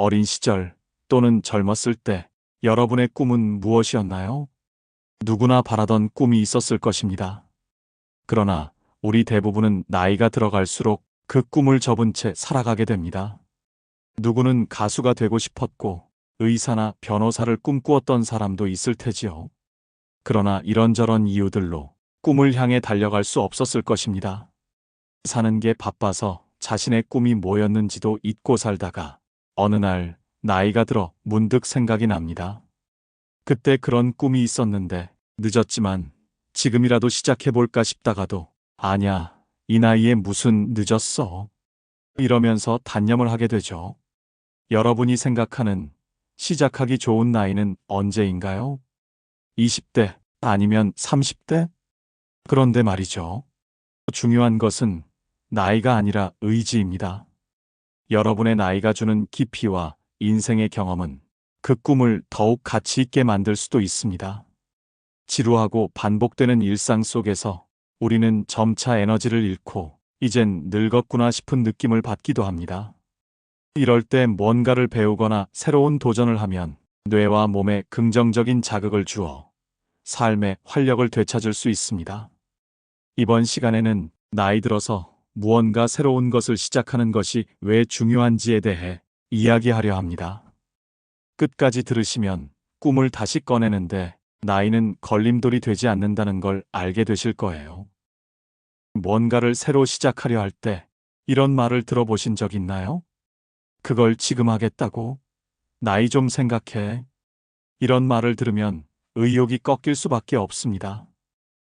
어린 시절 또는 젊었을 때 여러분의 꿈은 무엇이었나요? 누구나 바라던 꿈이 있었을 것입니다. 그러나 우리 대부분은 나이가 들어갈수록 그 꿈을 접은 채 살아가게 됩니다. 누구는 가수가 되고 싶었고 의사나 변호사를 꿈꾸었던 사람도 있을 테지요. 그러나 이런저런 이유들로 꿈을 향해 달려갈 수 없었을 것입니다. 사는 게 바빠서 자신의 꿈이 뭐였는지도 잊고 살다가 어느 날 나이가 들어 문득 생각이 납니다. 그때 그런 꿈이 있었는데 늦었지만 지금이라도 시작해볼까 싶다가도 아냐, 이 나이에 무슨 늦었어. 이러면서 단념을 하게 되죠. 여러분이 생각하는 시작하기 좋은 나이는 언제인가요? 20대 아니면 30대? 그런데 말이죠. 중요한 것은 나이가 아니라 의지입니다. 여러분의 나이가 주는 깊이와 인생의 경험은 그 꿈을 더욱 가치 있게 만들 수도 있습니다. 지루하고 반복되는 일상 속에서 우리는 점차 에너지를 잃고 이젠 늙었구나 싶은 느낌을 받기도 합니다. 이럴 때 뭔가를 배우거나 새로운 도전을 하면 뇌와 몸에 긍정적인 자극을 주어 삶의 활력을 되찾을 수 있습니다. 이번 시간에는 나이 들어서 무언가 새로운 것을 시작하는 것이 왜 중요한지에 대해 이야기하려 합니다. 끝까지 들으시면 꿈을 다시 꺼내는데 나이는 걸림돌이 되지 않는다는 걸 알게 되실 거예요. 뭔가를 새로 시작하려 할 때 이런 말을 들어보신 적 있나요? 그걸 지금 하겠다고? 나이 좀 생각해. 이런 말을 들으면 의욕이 꺾일 수밖에 없습니다.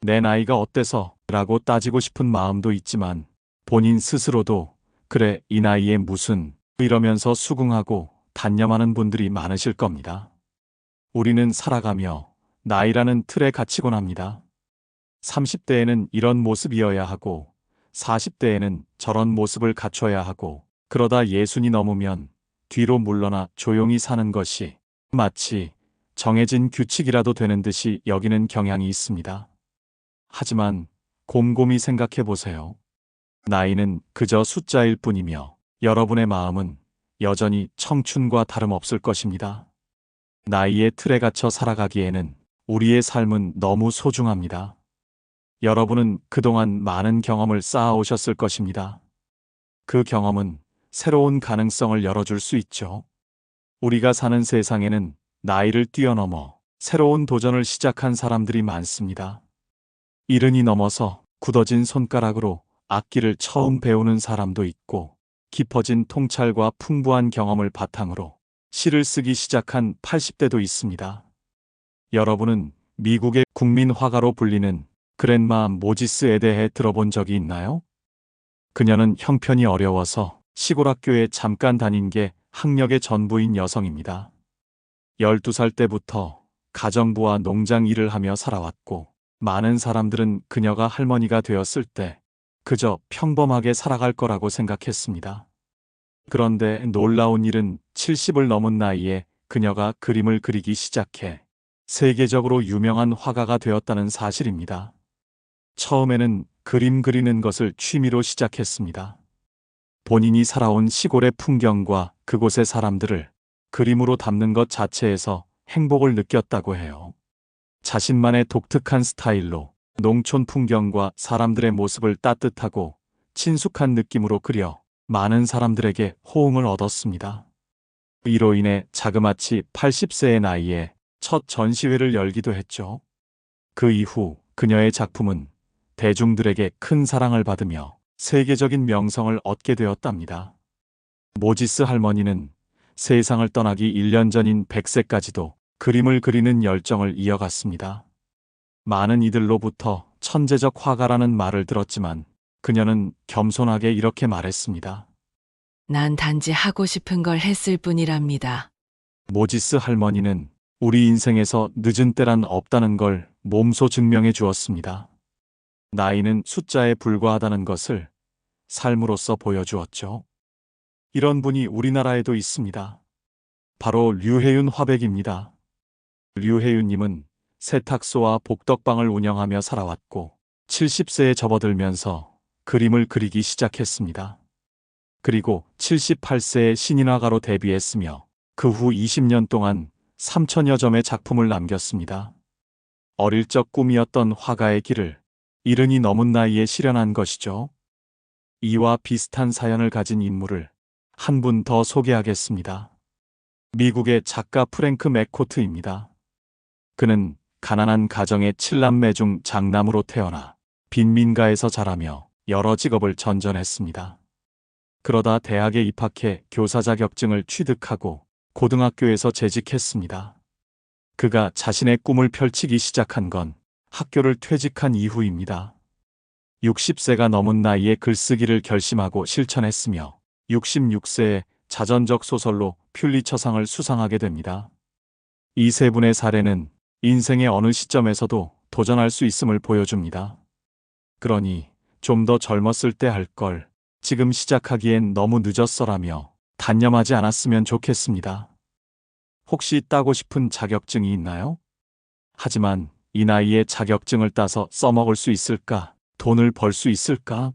내 나이가 어때서? 라고 따지고 싶은 마음도 있지만 본인 스스로도 그래 이 나이에 무슨 이러면서 수긍하고 단념하는 분들이 많으실 겁니다. 우리는 살아가며 나이라는 틀에 갇히곤 합니다. 30대에는 이런 모습이어야 하고 40대에는 저런 모습을 갖춰야 하고 그러다 예순이 넘으면 뒤로 물러나 조용히 사는 것이 마치 정해진 규칙이라도 되는 듯이 여기는 경향이 있습니다. 하지만 곰곰이 생각해 보세요. 나이는 그저 숫자일 뿐이며 여러분의 마음은 여전히 청춘과 다름없을 것입니다. 나이의 틀에 갇혀 살아가기에는 우리의 삶은 너무 소중합니다. 여러분은 그동안 많은 경험을 쌓아오셨을 것입니다. 그 경험은 새로운 가능성을 열어줄 수 있죠. 우리가 사는 세상에는 나이를 뛰어넘어 새로운 도전을 시작한 사람들이 많습니다. 이른이 넘어서 굳어진 손가락으로 악기를 처음 배우는 사람도 있고 깊어진 통찰과 풍부한 경험을 바탕으로 시를 쓰기 시작한 80대도 있습니다. 여러분은 미국의 국민 화가로 불리는 그랜마 모지스에 대해 들어본 적이 있나요? 그녀는 형편이 어려워서 시골 학교에 잠깐 다닌 게 학력의 전부인 여성입니다. 12살 때부터 가정부와 농장 일을 하며 살아왔고 많은 사람들은 그녀가 할머니가 되었을 때 그저 평범하게 살아갈 거라고 생각했습니다. 그런데 놀라운 일은 70을 넘은 나이에 그녀가 그림을 그리기 시작해 세계적으로 유명한 화가가 되었다는 사실입니다. 처음에는 그림 그리는 것을 취미로 시작했습니다. 본인이 살아온 시골의 풍경과 그곳의 사람들을 그림으로 담는 것 자체에서 행복을 느꼈다고 해요. 자신만의 독특한 스타일로 농촌 풍경과 사람들의 모습을 따뜻하고 친숙한 느낌으로 그려 많은 사람들에게 호응을 얻었습니다. 이로 인해 자그마치 80세의 나이에 첫 전시회를 열기도 했죠. 그 이후 그녀의 작품은 대중들에게 큰 사랑을 받으며 세계적인 명성을 얻게 되었답니다. 모지스 할머니는 세상을 떠나기 1년 전인 100세까지도 그림을 그리는 열정을 이어갔습니다. 많은 이들로부터 천재적 화가라는 말을 들었지만 그녀는 겸손하게 이렇게 말했습니다. 난 단지 하고 싶은 걸 했을 뿐이랍니다. 모지스 할머니는 우리 인생에서 늦은 때란 없다는 걸 몸소 증명해 주었습니다. 나이는 숫자에 불과하다는 것을 삶으로서 보여주었죠. 이런 분이 우리나라에도 있습니다. 바로 류혜윤 화백입니다. 류혜윤님은 세탁소와 복덕방을 운영하며 살아왔고 70세에 접어들면서 그림을 그리기 시작했습니다. 그리고 78세의 신인화가로 데뷔했으며 그 후 20년 동안 3천여 점의 작품을 남겼습니다. 어릴 적 꿈이었던 화가의 길을 이른이 넘은 나이에 실현한 것이죠. 이와 비슷한 사연을 가진 인물을 한 분 더 소개하겠습니다. 미국의 작가 프랭크 맥코트입니다. 그는 가난한 가정의 칠남매 중 장남으로 태어나 빈민가에서 자라며 여러 직업을 전전했습니다. 그러다 대학에 입학해 교사 자격증을 취득하고 고등학교에서 재직했습니다. 그가 자신의 꿈을 펼치기 시작한 건 학교를 퇴직한 이후입니다. 60세가 넘은 나이에 글쓰기를 결심하고 실천했으며 66세에 자전적 소설로 퓰리처상을 수상하게 됩니다. 이 세 분의 사례는 인생의 어느 시점에서도 도전할 수 있음을 보여줍니다. 그러니 좀 더 젊었을 때 할 걸 지금 시작하기엔 너무 늦었어라며 단념하지 않았으면 좋겠습니다. 혹시 따고 싶은 자격증이 있나요? 하지만 이 나이에 자격증을 따서 써먹을 수 있을까? 돈을 벌 수 있을까?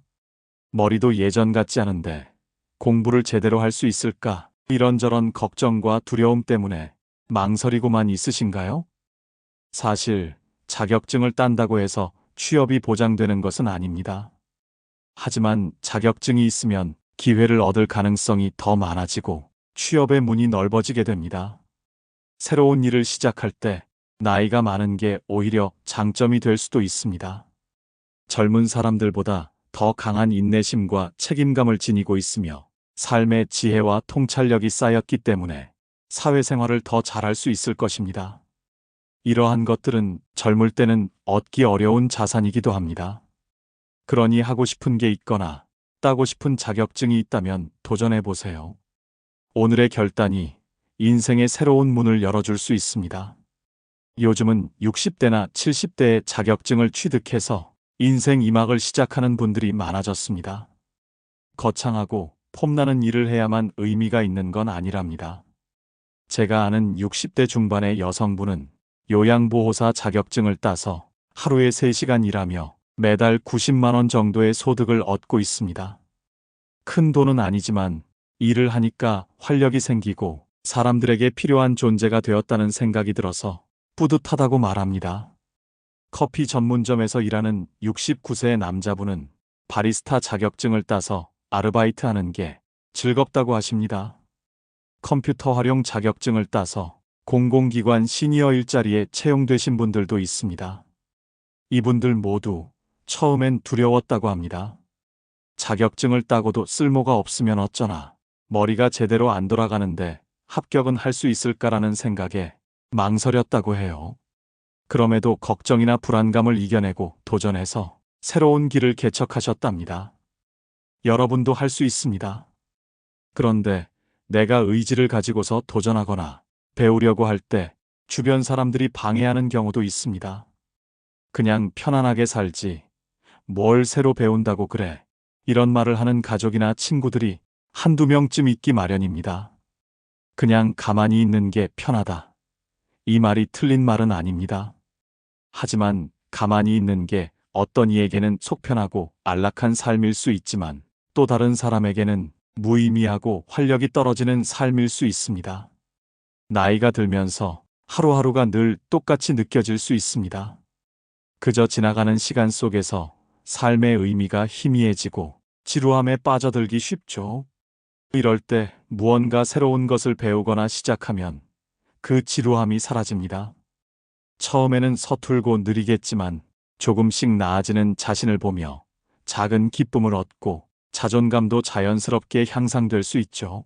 머리도 예전 같지 않은데 공부를 제대로 할 수 있을까? 이런저런 걱정과 두려움 때문에 망설이고만 있으신가요? 사실 자격증을 딴다고 해서 취업이 보장되는 것은 아닙니다. 하지만 자격증이 있으면 기회를 얻을 가능성이 더 많아지고 취업의 문이 넓어지게 됩니다. 새로운 일을 시작할 때 나이가 많은 게 오히려 장점이 될 수도 있습니다. 젊은 사람들보다 더 강한 인내심과 책임감을 지니고 있으며 삶의 지혜와 통찰력이 쌓였기 때문에 사회생활을 더 잘할 수 있을 것입니다. 이러한 것들은 젊을 때는 얻기 어려운 자산이기도 합니다. 그러니 하고 싶은 게 있거나 따고 싶은 자격증이 있다면 도전해 보세요. 오늘의 결단이 인생의 새로운 문을 열어줄 수 있습니다. 요즘은 60대나 70대의 자격증을 취득해서 인생 2막을 시작하는 분들이 많아졌습니다. 거창하고 폼나는 일을 해야만 의미가 있는 건 아니랍니다. 제가 아는 60대 중반의 여성분은 요양보호사 자격증을 따서 하루에 3시간 일하며 매달 90만원 정도의 소득을 얻고 있습니다. 큰 돈은 아니지만 일을 하니까 활력이 생기고 사람들에게 필요한 존재가 되었다는 생각이 들어서 뿌듯하다고 말합니다. 커피 전문점에서 일하는 69세의 남자분은 바리스타 자격증을 따서 아르바이트 하는 게 즐겁다고 하십니다. 컴퓨터 활용 자격증을 따서 공공기관 시니어 일자리에 채용되신 분들도 있습니다. 이분들 모두 처음엔 두려웠다고 합니다. 자격증을 따고도 쓸모가 없으면 어쩌나 머리가 제대로 안 돌아가는데 합격은 할 수 있을까라는 생각에 망설였다고 해요. 그럼에도 걱정이나 불안감을 이겨내고 도전해서 새로운 길을 개척하셨답니다. 여러분도 할 수 있습니다. 그런데 내가 의지를 가지고서 도전하거나 배우려고 할 때 주변 사람들이 방해하는 경우도 있습니다. 그냥 편안하게 살지. 뭘 새로 배운다고 그래. 이런 말을 하는 가족이나 친구들이 한두 명쯤 있기 마련입니다. 그냥 가만히 있는 게 편하다. 이 말이 틀린 말은 아닙니다. 하지만 가만히 있는 게 어떤 이에게는 속편하고 안락한 삶일 수 있지만 또 다른 사람에게는 무의미하고 활력이 떨어지는 삶일 수 있습니다. 나이가 들면서 하루하루가 늘 똑같이 느껴질 수 있습니다. 그저 지나가는 시간 속에서 삶의 의미가 희미해지고 지루함에 빠져들기 쉽죠. 이럴 때 무언가 새로운 것을 배우거나 시작하면 그 지루함이 사라집니다. 처음에는 서툴고 느리겠지만 조금씩 나아지는 자신을 보며 작은 기쁨을 얻고 자존감도 자연스럽게 향상될 수 있죠.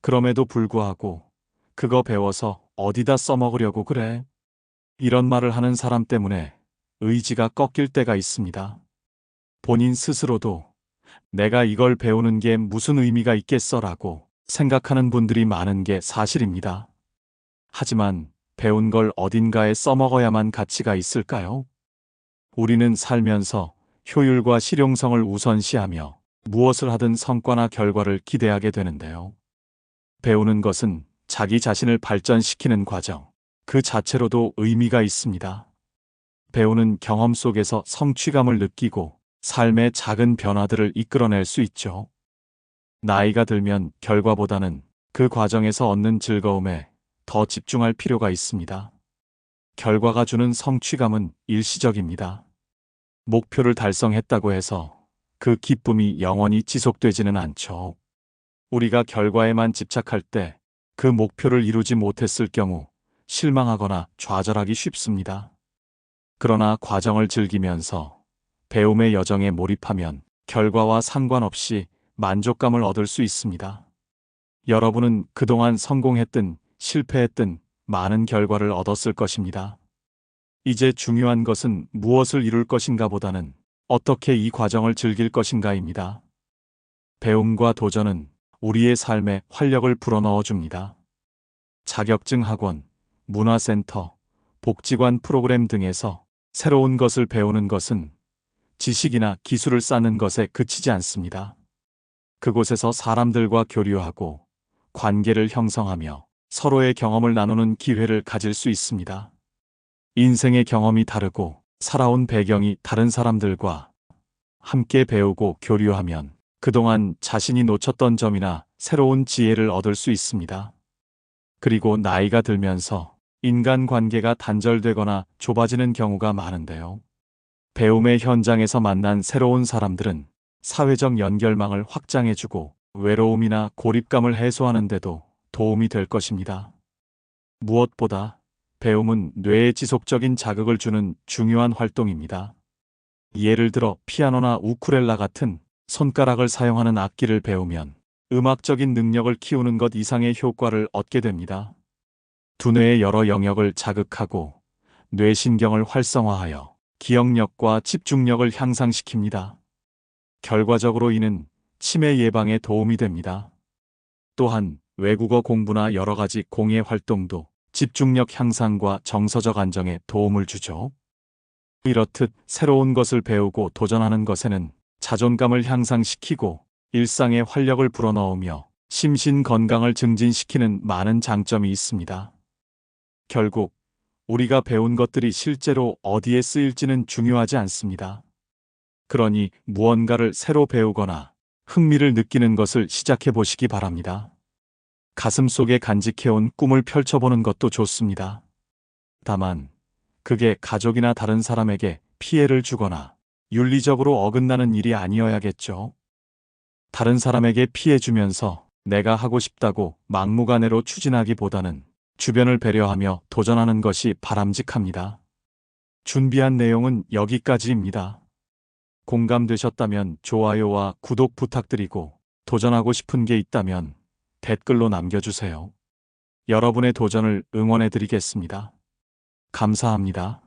그럼에도 불구하고 그거 배워서 어디다 써먹으려고 그래? 이런 말을 하는 사람 때문에 의지가 꺾일 때가 있습니다. 본인 스스로도 내가 이걸 배우는 게 무슨 의미가 있겠어라고 생각하는 분들이 많은 게 사실입니다. 하지만 배운 걸 어딘가에 써먹어야만 가치가 있을까요? 우리는 살면서 효율과 실용성을 우선시하며 무엇을 하든 성과나 결과를 기대하게 되는데요. 배우는 것은 자기 자신을 발전시키는 과정, 그 자체로도 의미가 있습니다. 배우는 경험 속에서 성취감을 느끼고 삶의 작은 변화들을 이끌어낼 수 있죠. 나이가 들면 결과보다는 그 과정에서 얻는 즐거움에 더 집중할 필요가 있습니다. 결과가 주는 성취감은 일시적입니다. 목표를 달성했다고 해서 그 기쁨이 영원히 지속되지는 않죠. 우리가 결과에만 집착할 때 그 목표를 이루지 못했을 경우 실망하거나 좌절하기 쉽습니다. 그러나 과정을 즐기면서 배움의 여정에 몰입하면 결과와 상관없이 만족감을 얻을 수 있습니다. 여러분은 그동안 성공했든 실패했든 많은 결과를 얻었을 것입니다. 이제 중요한 것은 무엇을 이룰 것인가 보다는 어떻게 이 과정을 즐길 것인가입니다. 배움과 도전은 우리의 삶에 활력을 불어넣어 줍니다. 자격증 학원, 문화센터, 복지관 프로그램 등에서 새로운 것을 배우는 것은 지식이나 기술을 쌓는 것에 그치지 않습니다. 그곳에서 사람들과 교류하고 관계를 형성하며 서로의 경험을 나누는 기회를 가질 수 있습니다. 인생의 경험이 다르고 살아온 배경이 다른 사람들과 함께 배우고 교류하면 그동안 자신이 놓쳤던 점이나 새로운 지혜를 얻을 수 있습니다. 그리고 나이가 들면서 인간 관계가 단절되거나 좁아지는 경우가 많은데요. 배움의 현장에서 만난 새로운 사람들은 사회적 연결망을 확장해주고 외로움이나 고립감을 해소하는데도 도움이 될 것입니다. 무엇보다 배움은 뇌에 지속적인 자극을 주는 중요한 활동입니다. 예를 들어 피아노나 우쿨렐라 같은 손가락을 사용하는 악기를 배우면 음악적인 능력을 키우는 것 이상의 효과를 얻게 됩니다. 두뇌의 여러 영역을 자극하고 뇌신경을 활성화하여 기억력과 집중력을 향상시킵니다. 결과적으로 이는 치매 예방에 도움이 됩니다. 또한 외국어 공부나 여러 가지 공예 활동도 집중력 향상과 정서적 안정에 도움을 주죠. 이렇듯 새로운 것을 배우고 도전하는 것에는 자존감을 향상시키고 일상에 활력을 불어넣으며 심신 건강을 증진시키는 많은 장점이 있습니다. 결국 우리가 배운 것들이 실제로 어디에 쓰일지는 중요하지 않습니다. 그러니 무언가를 새로 배우거나 흥미를 느끼는 것을 시작해 보시기 바랍니다. 가슴 속에 간직해온 꿈을 펼쳐보는 것도 좋습니다. 다만, 그게 가족이나 다른 사람에게 피해를 주거나 윤리적으로 어긋나는 일이 아니어야겠죠. 다른 사람에게 피해 주면서 내가 하고 싶다고 막무가내로 추진하기보다는 주변을 배려하며 도전하는 것이 바람직합니다. 준비한 내용은 여기까지입니다. 공감되셨다면 좋아요와 구독 부탁드리고 도전하고 싶은 게 있다면 댓글로 남겨주세요. 여러분의 도전을 응원해 드리겠습니다. 감사합니다.